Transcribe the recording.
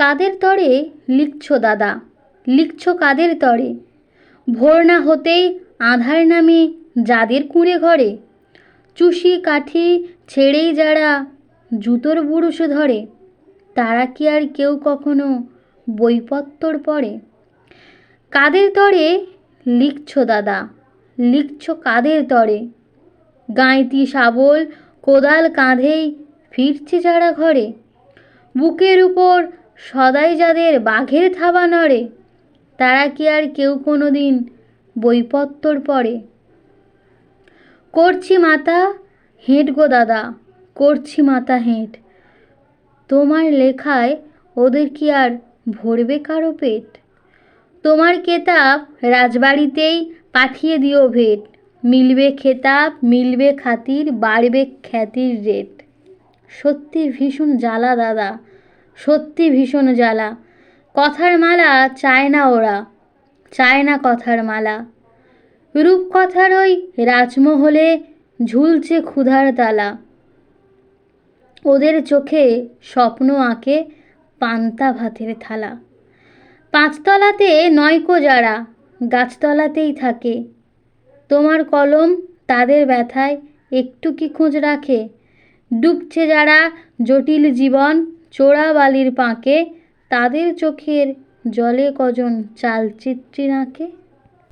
কাদের তরে? লিখছ দাদা। লিখছ কাদের তরে? ভোর না হতেই আঁধার নামে যাদের কুঁড়ে ঘরে। চুষি কাঠি ছেড়েই যারা জুতোর বুরুষ ধরে, তারা কি আর কেউ কখনো বইপত্তর পড়ে? কাদের তরে? লিখছ দাদা। লিখছ কাদের তরে? গাঁইতি শাবল কোদাল কাঁধেই ফিরছে যারা ঘরে। বুকের উপর সদাই যাদের বাঘের থাবা নড়ে, তারা কি আর কেউ কোনো দিন বইপত্তর পড়ে? করছি মাতা হেঁট গো দাদা, করছি মাতা হেঁট। তোমার লেখায় ওদের কি আর ভরবে কারও পেট? তোমার কেতাব রাজবাড়িতেই পাঠিয়ে দিও ভেট। মিলবে খেতাব, মিলবে খাতির, বাড়বে খ্যাতির রেট। সত্যি ভীষণ জ্বালা দাদা সত্যি ভীষণ জ্বালা। কথার মালা চায় না ওরা, চায় না কথার মালা। রূপকথার ওই রাজমহলে ঝুলছে ক্ষুধার তালা। ওদের চোখে স্বপ্ন আঁকে পান্তা ভাতের থালা। পাঁচতলাতে নয়কো যারা, গাছতলাতেই থাকে। তোমার কলম তাদের ব্যথায় একটু কি খোঁজ রাখে? ডুবছে যারা জটিল জীবন চোরা বালির পাঁকে তাদের চোখের জলে কজন চালচিত্রি নাকে